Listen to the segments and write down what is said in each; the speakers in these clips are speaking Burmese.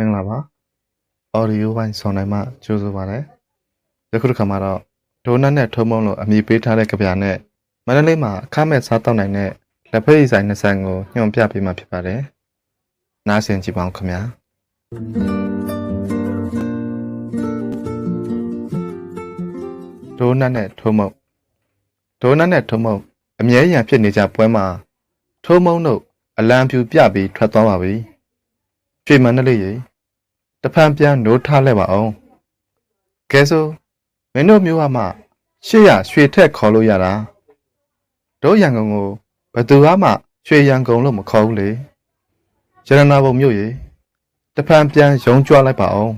မင်္ဂလာပါ audio ဘိုင်းဆောင်နိုင်မှကြိုးစားပါရစေယခုတစ်ခါမှာတော့ဒိုနတ်နဲ့ထုံးမုံလို့အမည်ပေးထားတဲ့ကြပြနဲ့မန္တလေးမှာအခမဲ့စားတောက်နိုင်တဲ့လက်ဖက်ရည်ဆိုင်နှစ်ဆိုင်ကိုညွှန်ပြပေးမှာဖြစ်ပါတယ်နားဆင်ကြည့်ပါဦးခင်ဗျာဒိုနတ်နဲ့ထုံးမုံဒိုနတ်နဲ့ထုံးမုံအမြဲရန်ဖြစ်နေကြပွဲမှာထုံးမုံတို့အလံဖြူပြပြီးထွက်သွားပါပြီကျွေမန္တလေးရေ တဖန်ပြန်နိုးထားလိုက်ပါအောင်ကဲဆိုမင်းတို့မျိုးကမှရှေ့ရရွှေထက်ခေါ်လို့ရတာတို့ရန်ကုန်ကိုဘယ်သူမှရွှေရန်ကုန်လို့မခေါ်ဘူးလေရတနာဘုံမျိုးရေတဖန်ပြန်ယုံကြွလိုက်ပါအောင်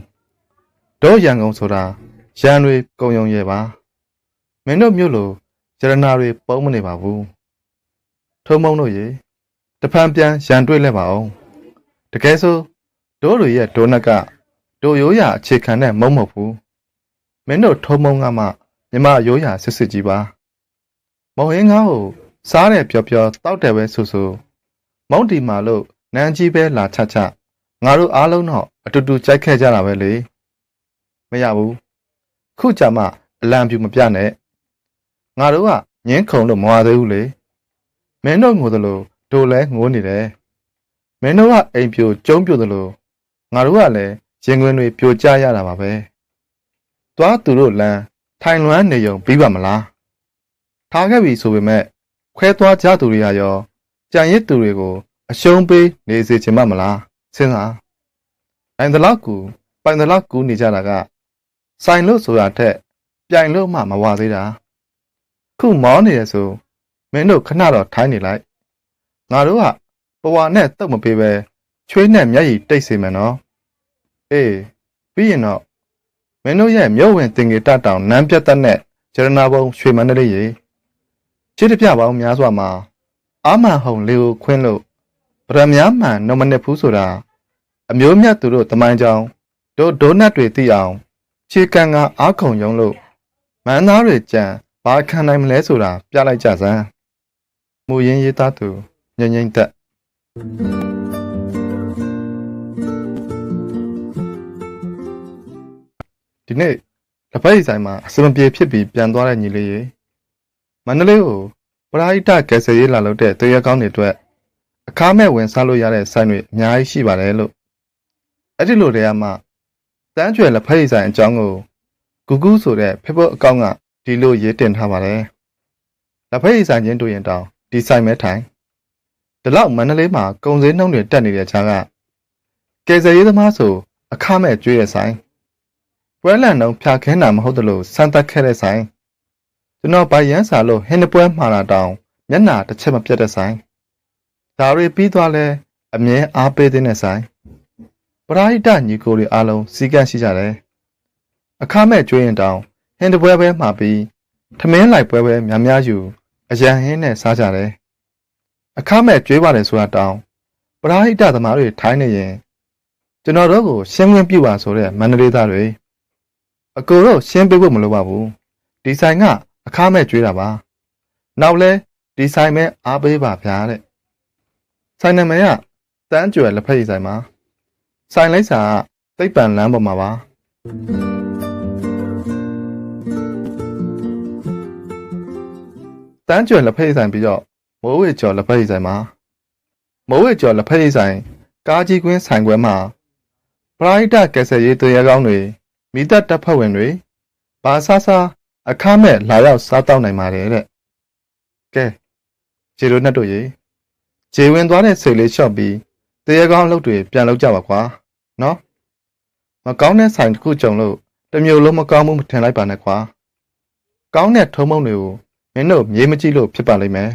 တို့ရန်ကုန်ဆိုတာရန်တွေကုံယုံရဲ့ပါမင်းတို့မျိုးလိုရတနာတွေပုံမနေပါဘူးထုံမုံတို့ရေတဖန်ပြန်ရန်တွေ့လိုက်ပါအောင်တကယ်ဆို တို့လူရဲ့ဒိုနက်ကတို့ရိုးရာအခြေခံတဲ့မုံမဟုတ်ဘူးမင်းတို့ထုံမုံကမှမြမရိုးရာစစ်စစ်ကြီးပါမောင်ဟင်းငါ့ကိုစားတယ်ပြောပြောတောက်တယ်ပဲဆူဆူမုံတီမာလို့နန်းကြီးပဲလာချချငါတို့အားလုံးတော့အတူတူကြိုက်ခဲ့ကြတာပဲလေမရဘူးခုကြမှာအလံပြူမပြနဲ့ငါတို့ကငင်းခုံလို့မဝသေးဘူးလေမင်းတို့ငိုသလိုတို့လည်းငိုနေတယ်မင်းတို့ကအိမ်ပြိုကျုံးပြိုသလို ငါတို့ကလည်းရင်ခွင်တွေပြိုကျရတာပါပဲ။သွားသူတို့လမ်းထိုင်လွမ်းနေုံပြီးပါမလား။ထားခဲ့ပြီဆိုပေမဲ့ခွဲသွားကြသူတွေကရောကြံရစ်သူတွေကိုအရှုံးပေးနေစေချင်မှမလား။စဉ်းစား။နိုင်တလောက်ကူပိုင်တလောက်ကူနေကြတာကဆိုင်လို့ဆိုတာထက်ပြိုင်လို့မှမဝသေးတာ။ခုမောနေရဆိုမင်းတို့ခဏတော့ထိုင်းနေလိုက်။ငါတို့ကပဝါနဲ့တုတ်မပေးပဲ ချွေးနဲ့မျက်ရည်တိတ်စေမယ်နော်အေးပြီးရင်တော့မင်းတို့ရဲ့မြို့ဝင်တင်ငေတတောင်နန်းပြတ်တက်နဲ့ဂျရနာဘုံရွှေမန္တလေးရေချစ်တပြပေါင်းများစွာမှာအာမန်ဟုံလေးကိုခွင်းလို့ဗရမ ्या မှန်နှမနစ်ဘူးဆိုတာအမျိုးမြတ်သူတို့တမိုင်းကြောင်တို့ဒိုနတ်တွေသိအောင်ခြေကန်ကအားခုံယုံလို့မန်းသားတွေကြံဘာခံနိုင်မလဲဆိုတာပြလိုက်ကြစမ်းမူရင်းရေးသားသူညင်ငိမ့်သက် ဒီနေ့လက်ဖက်ရည်ဆိုင်မှာအစမပြေဖြစ်ပြီးပြန်သွားတဲ့ညီလေးရေမန္တလေးကိုပရာဟိတကယ်ဆယ်ရေးလာလို့တဲ့တရကောင်းတွေအတွက်အခါမဲ့ဝင်စားလို့ရတဲ့ဆိုင်တွေအများကြီးရှိပါတယ်လို့အဲ့ဒီလိုတည်းကမှတန်းကျွယ်လက်ဖက်ရည်ဆိုင်အကြောင်းကိုဂူဂူးဆိုတဲ့ Facebook အကောင့်ကဒီလိုရေးတင်ထားပါတယ်လက်ဖက်ရည်ဆိုင်ချင်းတွေ့ရင်တောင်ဒီဆိုင်မဲထိုင်ဒီလောက်မန္တလေးမှာကုန်စည်နှုန်းတွေတက်နေတဲ့ခြားကကယ်ဆယ်ရေးသမားဆိုအခါမဲ့ကျွေးရဆိုင် ပွဲလန့်တော့ဖြာခင်းတာမဟုတ်တယ်လို့စမ်းသပ်ခဲ့တဲ့ဆိုင်ကျွန်တော်ဗိုင်ရန်စာလို့ဟင်းတပွဲမှာတာတောင်မျက်နာတစ်ချက်မပြတ်တဲ့ဆိုင်ဒါတွေပြီးသွားလဲအမြဲအားပေးတဲ့ဆိုင်ပရာဟိတညီကိုတွေအားလုံးစီကန့်ရှိကြတယ်အခမဲ့ကျွေးရင်တောင်ဟင်းတပွဲပဲမှာပြီးထမင်းလိုက်ပွဲပဲများများယူအရန်ဟင်းနဲ့စားကြတယ်အခမဲ့ကျွေးပါတယ်ဆိုတာတောင်ပရာဟိတသမားတွေထိုင်းနေရင်ကျွန်တော်တို့ကိုရှင်းလင်းပြပါဆိုတဲ့မန္တလေးသားတွေ အကိုတော့ရှင်းပေးဖို့မလိုပါဘူးဒီဆိုင်ကအခါမဲ့ကျွေးတာပါနောက်လဲဒီဆိုင်မဲ့အားပေးပါဗျာတဲ့ဆိုင်နာမည်ကတန်းကျွယ်လက်ဖက်ရည်ဆိုင်ပါဆိုင်လိုက်စာကသိပ်ပံလမ်းပေါ်မှာပါတန်းကျွယ်လက်ဖက်ရည်ဆိုင်ပြီးတော့မိုးဝေကျော်လက်ဖက်ရည်ဆိုင်မှာမိုးဝေကျော်လက်ဖက်ရည်ဆိုင် ကားကြီးကွင်းဆိုင်ခွဲမှာပရိုက်တာကက်ဆယ်ရေးတရေကောင်းတွေ မိသက်တပ်ဖွဲ့ဝင်တွေဘာဆာဆာအခမဲ့လာရောက်စားတောက်နိုင်ပါတယ်တဲ့ကဲခြေလိုနဲ့တို့ရေခြေဝင်သွားတဲ့ဆိတ်လေးလျှော့ပြီးတရေကောင်းအလုပ်တွေပြန်လုပ်ကြပါကွာနော်မကောင်းတဲ့ဆိုင်တစ်ခုကြုံလို့တစ်မျိုးလုံးမကောင်းမှုမထင်လိုက်ပါနဲ့ကွာကောင်းတဲ့ထုံးမုံတွေကိုမင်းတို့မြေးမကြည့်လို့ဖြစ်ပါလိမ့်မယ်